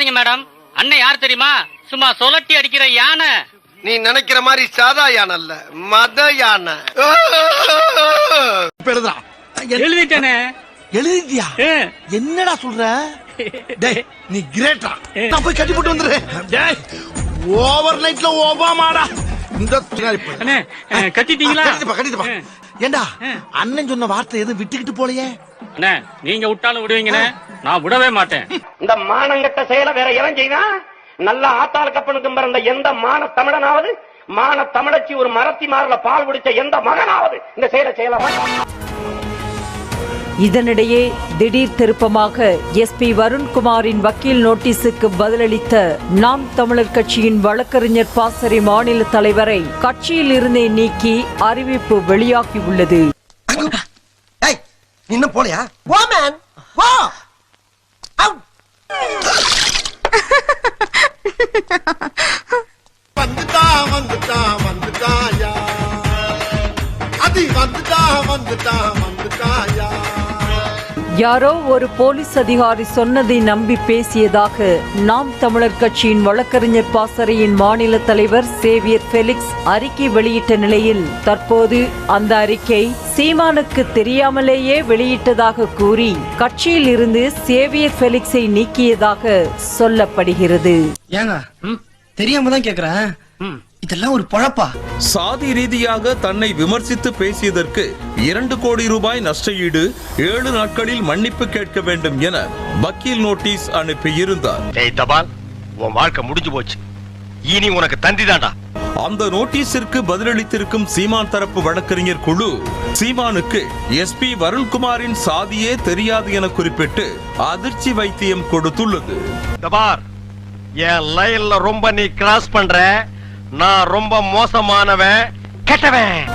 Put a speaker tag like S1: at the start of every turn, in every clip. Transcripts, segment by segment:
S1: கவலைப்படாதீங்க மேடம். அண்ணன் யார் தெரியுமா? சும்மா சொலட்டி அடிக்கிற யானை.
S2: நீ நினைக்கிற மாதிரி சாதா யானை அல்ல மத யானை.
S1: எழுதிட்டேனே.
S3: எழுதிட்டியா? என்னடா சொல்ற? டேய் நீ கிரேட்டா நான் போய் கட்டி போட்டு வந்துடுறேன். டேய். ஓவர் நைட்ல ஓபாமாடா இந்த
S1: கட்டிட்டீங்களா?
S3: கட்டிட்டுப்பா, கட்டிட்டுப்பா. ஏண்டா? அண்ணன் சொன்ன வார்த்தை எதுவும் விட்டுக்கிட்டு போலையே?
S1: அண்ணே நீங்க விட்டாலும் விடுவீங்கண்ணே. நான் விடவே மாட்டேன்.
S4: இந்த மானங்கட்ட செயலை வேற எவன் செய்தான் நல்ல ஆத்தாள் கப்பனுக்கும் பிறந்த எந்த மான தமிழனாவது? மான தமிழச்சி ஒரு மரத்தி மாறல பால் குடிச்ச எந்த மகனாவது? இந்த செயலை செய்யலாமா
S5: இதனிடையே திடீர் திருப்பமாக எஸ்பி வருண்குமாரின் வக்கீல் நோட்டீஸுக்கு பதிலளித்த நாம் தமிழர் கட்சியின் வழக்கறிஞர் பாசறை மாநில தலைவரை கட்சியில் இருந்தே நீக்கி அறிவிப்பு வெளியாகியுள்ளது.
S3: இன்னும் போலையா? போ மேன் போ அவுட் வந்துட்டா வந்துட்டா வந்துட்டாயா? அது வந்துட்டா வந்துட்டா வந்துட்டாயா?
S5: யாரோ ஒரு போலீஸ் அதிகாரி சொன்னதை நம்பி பேசியதாக நாம் தமிழர் கட்சியின் வழக்கறிஞர் பாசறையின் மாநில தலைவர் சேவியர் ஃபெலிக்ஸ் அறிக்கை வெளியிட்ட நிலையில் தற்போது அந்த அறிக்கை சீமானுக்கு தெரியாமலேயே வெளியிட்டதாக கூறி கட்சியில் இருந்து சேவியர் ஃபெலிக்ஸை நீக்கியதாக சொல்லப்படுகிறது.
S6: ஏங்க தெரியாம தான் கேக்குறேன். இதெல்லாம் ஒரு பொழப்பா?
S7: சாதி ரீதியாக தன்னை விமர்சித்து பேசியதற்கு இரண்டு கோடி ரூபாய் நஷ்டஈடு ஏழு நாட்களில் மன்னிப்பு கேட்க வேண்டும் என வக்கீல் நோட்டீஸ் அனுப்பியிருந்தார்.
S2: டேய் தபால் உன் வாழ்க்கை முடிஞ்சு போச்சு. இனி உனக்கு தந்தி தாண்டா.
S7: அந்த நோட்டீஸிற்கு பதிலளித்திருக்கும் சீமான் தரப்பு வழக்கறிஞர் குழு சீமானுக்கு எஸ்பி வருண்குமாரின் சாதியே தெரியாது என குறிப்பிட்டு அதிர்ச்சி வைத்தியம் கொடுத்துள்ளது.
S2: தபார் என் லைன்ல ரொம்ப நீ கிராஸ் பண்ற. நான் ரொம்ப மோசமானவன்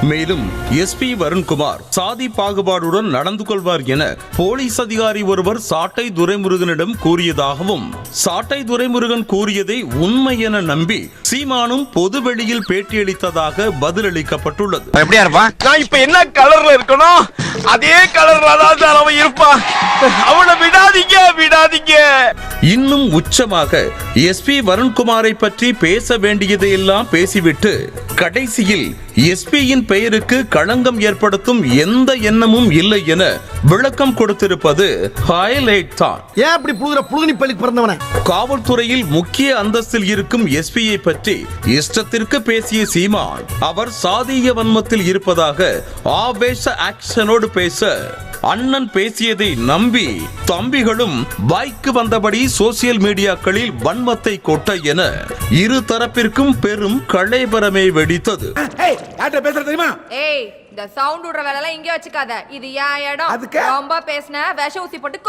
S7: மேலும் எஸ்பி வருண்குமார் சாதி பாகுபாடுடன் நடந்து கொள்வார் என போலீஸ் அதிகாரி ஒருவர் சாட்டை துரைமுருகனிடம் கூறியதாகவும் சாட்டை துரைமுருகன் கூறியதை உண்மை என நம்பி சீமானும் பொதுவெளியில் பேட்டியளித்ததாக பதிலளிக்கப்பட்டுள்ளது.
S2: எப்படியா இருப்பான்? நான் இப்ப என்ன கலர்ல இருக்கணும்? அதே கலர்ல தான் சார் அவன் இருப்பான். அவனை விடாதீங்க விடாதீங்க.
S7: இன்னும் உச்சமாக எஸ்பி வருண்குமாரை பற்றி பேச வேண்டியதையெல்லாம் பேசிவிட்டு கடைசியில் எஸ்பியின் பெயருக்கு களங்கம் ஏற்படுத்தும் எந்த எண்ணமும் இல்லை என விளக்கம் கொடுத்திருப்பது ஹைலைட் தான்.
S3: ஏன் அப்படி புழுதுற புழுதுனி பள்ளி பிறந்தவன?
S7: காவல்துறையில் முக்கிய அந்தஸ்தில் இருக்கும் எஸ்பியை பற்றி இஷ்டத்திற்கு பேசிய சீமான் அவர் சாதிய வன்மத்தில் இருப்பதாக ஆவேச ஆக்ஷனோடு பேச. அண்ணன் பேசியதை நம்பி தம்பிகளும் பைக்கு வந்தபடி சோசியல் மீடியாக்களில் வன்மத்தை கொட்ட என இரு தரப்பிற்கும் பெரும் களைபரமே வெடித்தது.
S8: ஏய் இந்த சவுண்ட் விடுற வேலை எல்லாம் இங்க வச்சுக்காத. இது என் இடம்? ரொம்ப பேசின விஷ ஊசி போட்டு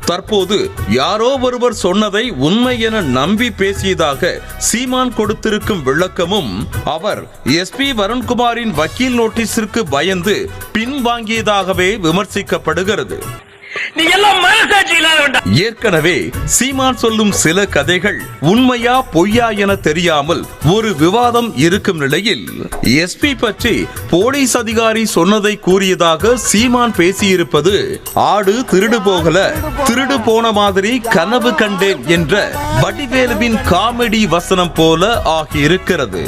S7: தற்போது யாரோ ஒருவர் சொன்னதை உண்மை என நம்பி பேசியதாக சீமான் கொடுத்திருக்கும் விளக்கமும் அவர் எஸ்பி வருண்குமாரின் வக்கீல் நோட்டீஸிற்கு பயந்து பின்வாங்கியதாகவே விமர்சிக்கப்படுகிறது. ஏற்கனவே சீமான் சொல்லும் சில கதைகள் உண்மையா பொய்யா என தெரியாமல் ஒரு விவாதம் இருக்கும் நிலையில் எஸ்பி பற்றி போலீஸ் அதிகாரி சொன்னதை கூறியதாக சீமான் பேசியிருப்பது ஆடு திருடு போகல திருடு போன மாதிரி கனவு கண்டேன் என்ற வடிவேலுவின் காமெடி வசனம் போல ஆகியிருக்கிறது.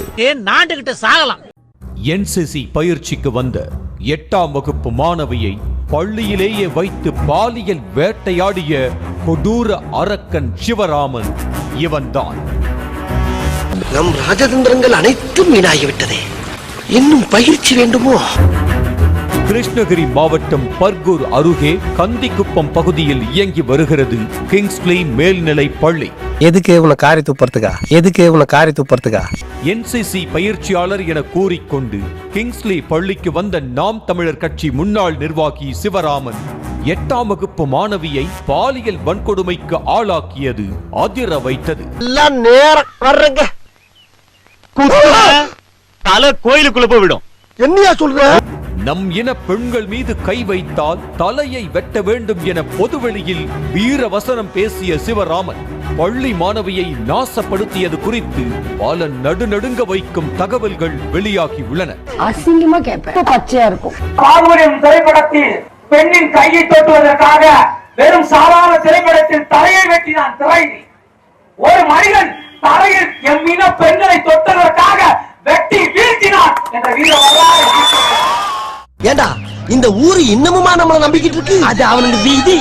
S9: என்சிசி பயிற்சிக்கு வந்த எட்டாம் வகுப்பு மாணவியை பள்ளியிலேயே வைத்து பாலியல் வேட்டையாடிய கொடூர அரக்கன் சிவராமன் இவன்தான்.
S2: நம் ராஜதந்திரங்கள் அனைத்தும் வீணாகிவிட்டதே. இன்னும் பயிற்சி வேண்டுமோ?
S9: கிருஷ்ணகிரி மாவட்டம் பர்கூர் அருகே கந்திக்குப்பம் பகுதியில் இயங்கி வருகிறது கிங்ஸ்லி மேல்நிலை பள்ளி.
S6: எதுக்கு உன காரி துப்புறதுக்கா? எதுக்கு உன காரி துப்புறதுக்கா?
S9: என்சிசி பயிற்சியாளர் என கூறிக்கொண்டு கிங்ஸ்லி பள்ளிக்கு வந்த நாம் தமிழர் கட்சி முன்னாள் நிர்வாகி சிவராமன் எட்டாம் வகுப்பு மாணவியை பாலியல் வன்கொடுமைக்கு ஆளாக்கியது அதிர வைத்தது.
S2: எல்லாம் நேரம் வர்றங்க.
S1: தலை கோயிலுக்குள்ள போய் விடும்.
S2: என்னையா சொல்ற?
S9: நம் இன பெண்கள் மீது கை வைத்தால் தலையை வெட்ட வேண்டும் என பொதுவெளியில் வீர வசனம் பேசிய சிவராமன் பள்ளி மாணவியை நாசப்படுத்தியது குறித்து பல நடுநடுங்க வைக்கும் தகவல்கள் வெளியாகி உள்ளன.
S8: அசிங்கமா கேட்பேன் பச்சையா இருக்கும்.
S4: பாகுபலியம் திரைப்படத்தில் பெண்ணின் கையை தொட்டுவதற்காக வெறும் சாதாரண திரைப்படத்தில் தலையை வெட்டினான் திரை. ஒரு மனிதன் தரையில் எம் இன பெண்களை தொட்டதற்காக வெட்டி வீழ்த்தினான் என்ற வீர வரலாறு
S6: ஏண்டா இந்த ஊரு இன்னமுமா நம்மள நம்பிக்கிட்டு இருக்கு? அது அவனுக்கு வீதி.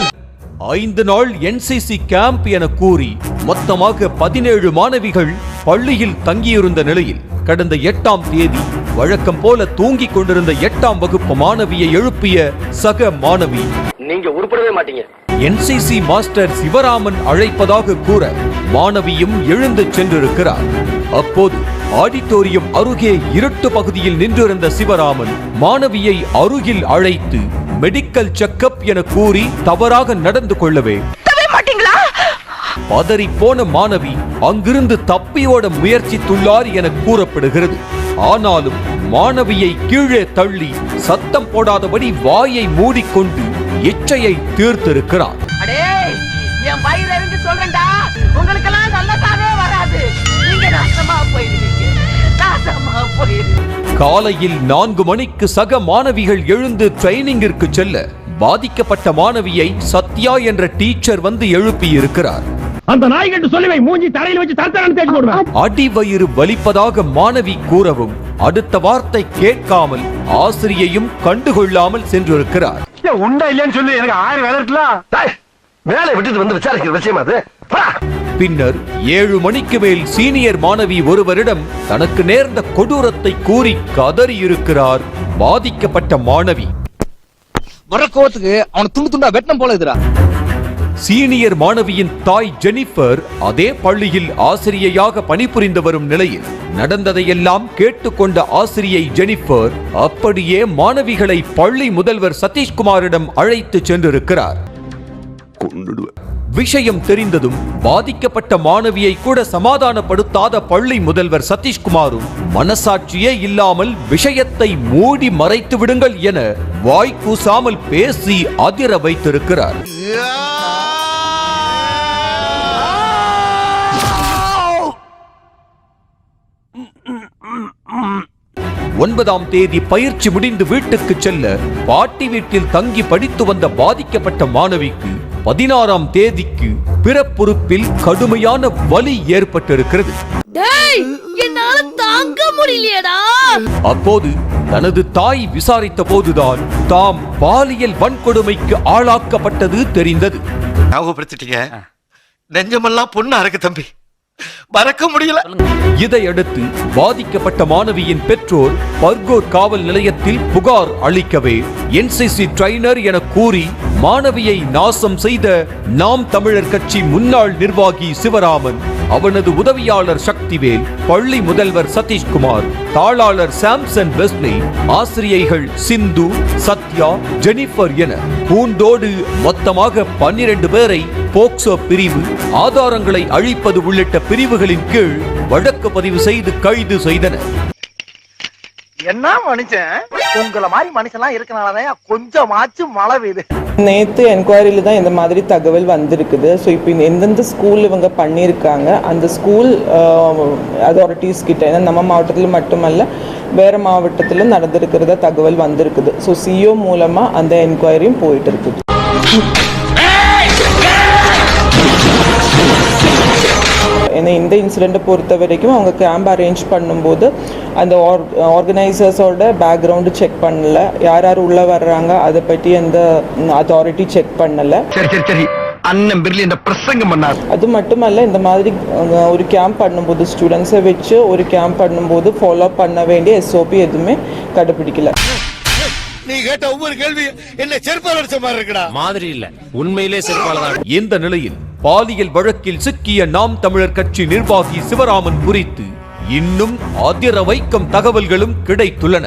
S9: ஐந்து நாள் என்சிசி கேம்ப் என கூறி மொத்தமாக பதினேழு மாணவிகள் பள்ளியில் தங்கியிருந்த நிலையில் கடந்த எட்டாம் தேதி வழக்கம் போல தூங்கிக் கொண்டிருந்த எட்டாம் வகுப்பு மாணவியை எழுப்பிய சக மாணவி.
S4: நீங்க உருப்படவே மாட்டீங்க.
S9: என்சிசி மாஸ்டர் சிவராமன் அழைப்பதாக கூற மாணவியும் எழுந்து சென்றிருக்கிறார். அப்போது ஆடிட்டோரியம் அருகே இருட்டு பகுதியில் நின்றிருந்த சிவராமன் மாணவியை அருகில் அழைத்து மெடிக்கல் செக்கப் என கூறி தவறாக நடந்து கொள்ளவே பதறி போன மாணவி அங்கிருந்து தப்பியோட முயற்சித்துள்ளார் என கூறப்படுகிறது. ஆனாலும் மாணவியை கீழே தள்ளி சத்தம் போடாதபடி வாயை மூடிக்கொண்டு இச்சையை தீர்த்திருக்கிறார்.
S8: என் வயிறு சொல்றேன்டா. உங்களுக்கெல்லாம்
S9: காலையில் நான்கு மணிக்கு சக மாணவிகள் எழுந்து ட்ரைனிங்கிற்கு செல்ல பாதிக்கப்பட்ட மாணவியை சத்யா என்ற டீச்சர் வந்து எழுப்பியிருக்கிறார்.
S4: அந்த நாய்கிட்ட சொல்லி வை மூஞ்சி தரையில் வச்சு தரத்தரன்னு தேடி போடுவேன்.
S9: அடிவயிறு வலிப்பதாக மாணவி கூறவும் அடுத்த வார்த்தை கேட்காமல் ஆசிரியையும் கண்டுகொள்ளாமல் சென்றிருக்கிறார்.
S4: உண்டா இல்லையான்னு சொல்லி எனக்கு ஆயிரம் வேலை இருக்கலாம்
S6: வேலை விட்டுட்டு வந்து விசாரிக்கிற விஷயம் அது?
S9: பின்னர் ஏழு மணிக்கு மேல் சீனியர் மாணவி ஒருவரிடம் தனக்கு நேர்ந்த கொடூரத்தை கூறி கதறியிருக்கிறார் பாதிக்கப்பட்ட மாணவி.
S2: வர கோவத்துக்கு அவனை துண்டு துண்டா வெட்டம் போல இதுடா
S9: சீனியர் மாணவியின் தாய் ஜெனிஃபர் அதே பள்ளியில் ஆசிரியையாக பணிபுரிந்து வரும் நிலையில் நடந்ததையெல்லாம் கேட்டுக்கொண்ட ஆசிரியை ஜெனிஃபர் அப்படியே மாணவிகளை பள்ளி முதல்வர் சதீஷ்குமாரிடம் அழைத்து சென்றிருக்கிறார். விஷயம் தெரிந்ததும் பாதிக்கப்பட்ட மாணவியை கூட சமாதானப்படுத்தாத பள்ளி முதல்வர் சதீஷ்குமாரும் மனசாட்சியே இல்லாமல் விஷயத்தை மூடி மறைத்து விடுங்கள் என வாய் கூசாமல் பேசி அதிர வைத்திருக்கிறார். ஒன்பதாம் தேதி பயிற்சி முடிந்து வீட்டுக்கு செல்ல பாட்டி வீட்டில் தங்கி படித்து வந்த பாதிக்கப்பட்ட மாணவிக்கு பதினாறாம் தேதிக்கு பிறப்புறுப்பில் கடுமையான வலி ஏற்பட்டிருக்கிறது.
S8: டேய் என்னால தாங்க முடியலையடா.
S9: அப்போது தனது தாய் விசாரித்த போதுதான் தாம் பாலியல் வன்கொடுமைக்கு ஆளாக்கப்பட்டது தெரிந்தது.
S3: ஞாபகப்படுத்திட்டீங்க. நெஞ்சமெல்லாம் பொண்ணா இருக்கு தம்பி. மறக்க முடியல.
S9: இதையடுத்து பாதிக்கப்பட்ட மாணவியின் பெற்றோர் பர்கூர் காவல் நிலையத்தில் புகார் அளிக்கவே என்சிசி ட்ரைனர் என கூறி மாணவியை நாசம் செய்த நாம் தமிழர் கட்சி முன்னாள் நிர்வாகி சிவராமன் அவனது உதவியாளர் சக்திவேல் பள்ளி முதல்வர் சதீஷ்குமார் தாளாளர் சாம்சன் வெஸ்லி ஆசிரியைகள் சிந்து சத்யா ஜெனிஃபர் என பூண்டோடு மொத்தமாக பன்னிரண்டு பேரை போக்சோ பிரிவு ஆதாரங்களை அழிப்பது உள்ளிட்ட பிரிவுகளின் கீழ் வழக்கு பதிவு செய்து கைது செய்தனர்.
S2: என்ன மனுஷன்? உங்களை மாதிரி மனுஷன்லாம் இருக்கனாலதான் கொஞ்சமாச்சும் மழை பெய்யுது.
S10: நேற்று என்கொயரியில் தான் இந்த மாதிரி தகவல் வந்திருக்குது. ஸோ இப்போ எந்தெந்த ஸ்கூல் இவங்க பண்ணியிருக்காங்க. அந்த ஸ்கூல் அதாரிட்டிஸ் கிட்ட ஏன்னா நம்ம மாவட்டத்தில் மட்டுமல்ல வேறு மாவட்டத்திலும் நடந்திருக்கிறத தகவல் வந்திருக்குது. ஸோ சிஓ மூலமாக அந்த என்கொயரியும் போயிட்டு இருக்குது. ஏன்னா இந்த இன்சிடெண்ட்டை பொறுத்த வரைக்கும் அவங்க கேம்ப் அரேஞ்ச் பண்ணும்போது அந்த ஆர் ஆர்கனைசர்ஸோட பேக்ரவுண்டு செக் பண்ணல. யார் யார் உள்ளே வர்றாங்க அதை பற்றி அந்த அத்தாரிட்டி செக் பண்ணலை.
S3: சரி சரி சரி. அண்ணன் பிர்லி பிரசங்கம் பண்ணார்.
S10: அது மட்டுமல்ல இந்த மாதிரி ஒரு கேம்ப் பண்ணும்போது ஸ்டூடெண்ட்ஸை வச்சு ஒரு கேம்ப் பண்ணும்போது ஃபாலோ பண்ண வேண்டிய எஸ்ஓபி எதுவுமே கடைபிடிக்கல
S3: நீ கேட்ட ஒவ்வொரு கேள்வி என்ன செருப்பால் அடிச்ச மாதிரி இருக்குடா.
S1: மாதிரி இல்ல. உண்மையிலே செருப்பாலதான்
S9: இந்த நிலையில் பாலியல் வழக்கில் சிக்கிய நாம் தமிழர் கட்சி நிர்வாகி சிவராமன் குறித்து இன்னும் அதிர வைக்கும் தகவல்களும் கிடைத்துள்ளன.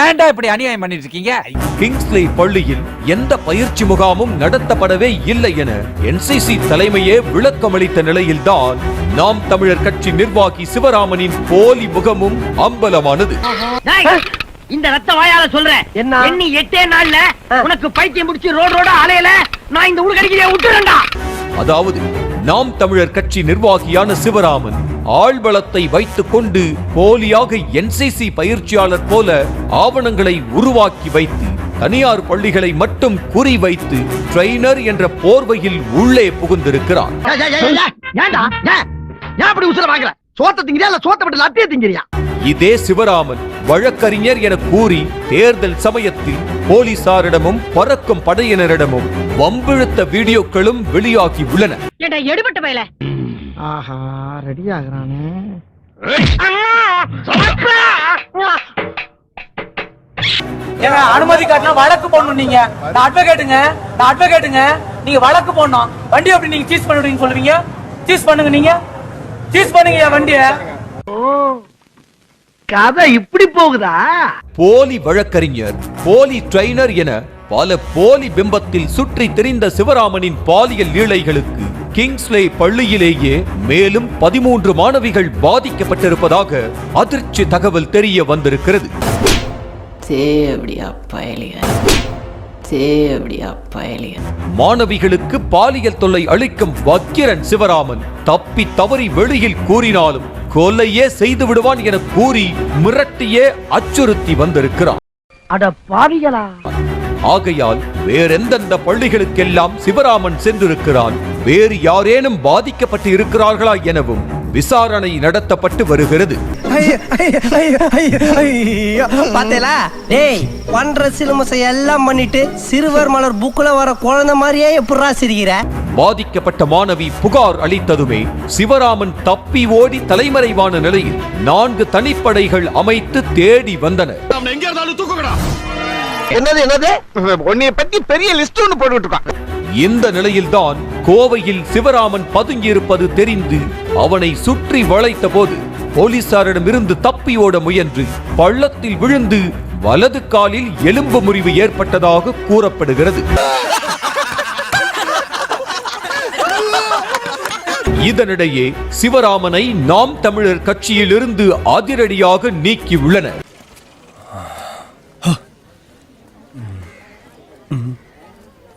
S1: ஏன்டா இப்படி அநியாயம் பண்ணிட்டு இருக்கீங்க
S9: கிங்ஸ்லே பள்ளியில் எந்த பயிற்சி முகாமும் நடத்தப்படவே இல்லை என என்சிசி தலைமையே விளக்கமளித்த நிலையில்தான் நாம் தமிழர் கட்சி நிர்வாகி சிவராமனின் போலி முகமும் அம்பலமானது.
S4: இந்த ரத்த வாயால சொல்றேன் என்ன? எண்ணி எட்டே நாள்ல உனக்கு பைத்தியம் முடிச்சு ரோடு ரோட அலையல? நான் இந்த ஊருக்கு விட்டுறேன்டா.
S9: அதாவது நாம் தமிழர் கட்சி நிர்வாகியான சிவராமன் ஆள்பலத்தை வைத்துக் கொண்டு போலியாக என்சிசி பயிற்சியாளர் போல ஆவணங்களை உருவாக்கி வைத்து தனியார் பள்ளிகளை மட்டும் குறிவைத்து ட்ரெய்னர் என்ற போர்வையில் உள்ளே புகுந்திருக்கிறார். இதே சிவராமன் வழக்கறிஞர் என கூறி தேர்தல் சமயத்தில் போலீசாரிடமும் பறக்கும் படையினரிடமும் வம்பிழுத்த வீடியோக்களும் வெளியாகி உள்ளன.
S8: ஏண்டா எடுபட்ட பயல?
S6: ஆஹா ரெடி ஆகுறானே.
S11: ஏங்க அனுமதி காட்டினா வழக்கு போடணும் நீங்க. நான் அட்வொகேட்டுங்க நான் அட்வொகேட்டுங்க நீங்க வழக்கு போடணும். வண்டி எப்படி நீங்க சீஸ் பண்ணுவீங்க சொல்லுவீங்க? சீஸ் பண்ணுங்க நீங்க. சீஸ் பண்ணுங்க என் வண்டிய.
S6: கதை இப்படி போகுதா?
S9: போலி வழக்கறிஞர் போலி ட்ரெய்னர் என பல போலி பிம்பத்தில் சுற்றி திரிந்த சிவராமனின் பாலியல் லீலைகளுக்கு கிங்ஸ்லே பள்ளியிலேயே மேலும் பதிமூன்று மாணவிகள் பாதிக்கப்பட்டிருப்பதாக அதிர்ச்சி தகவல் தெரிய வந்திருக்கிறது. மாணவிகளுக்கு பாலியல் தொல்லை அளிக்கும் வக்கிரன் சிவராமன் தப்பி தவறி வெளியில் கூறினாலும் கொலையே செய்து விடுவான் என கூறி மிரட்டியே அச்சுறுத்தி வந்திருக்கிறான்.
S6: அட பாவிகளா.
S9: ஆகையால் வேறெந்தெந்த பள்ளிகளுக்கெல்லாம் சிவராமன் சென்றிருக்கிறான் வேறு யாரேனும் பாதிக்கப்பட்டு இருக்கிறார்களா எனவும் விசாரணை நடத்தப்பட்டு வருகிறது.
S6: பாத்தேலா? டேய் பண்ற சிலுமசை எல்லாம் பண்ணிட்டு சிறுவர் மலர் புக்குல வர குழந்தை மாதிரியே எப்படா சிரிக்கிற?
S9: பாதிக்கப்பட்ட மாணவி புகார் அளித்ததுமே சிவராமன் தப்பி ஓடி தலைமறைவான நிலையில் நான்கு தனிப்படைகள் அமைத்து தேடி வந்தனர்
S2: என்னது என்னது? உன்னைய பத்தி பெரிய லிஸ்ட் ஒண்ணு போட்டுட்டு இருக்கான்.
S9: இந்த நிலையில்தான் கோவையில் சிவராமன் பதுங்கியிருப்பது தெரிந்து அவனை சுற்றி வளைத்த போது போலீசாரிடமிருந்து தப்பி ஓட முயன்று பள்ளத்தில் விழுந்து வலது காலில் எலும்பு முறிவு ஏற்பட்டதாக கூறப்படுகிறது. இதனிடையே சிவராமனை நாம் தமிழர் கட்சியிலிருந்து அதிரடியாக நீக்கியுள்ளனர்.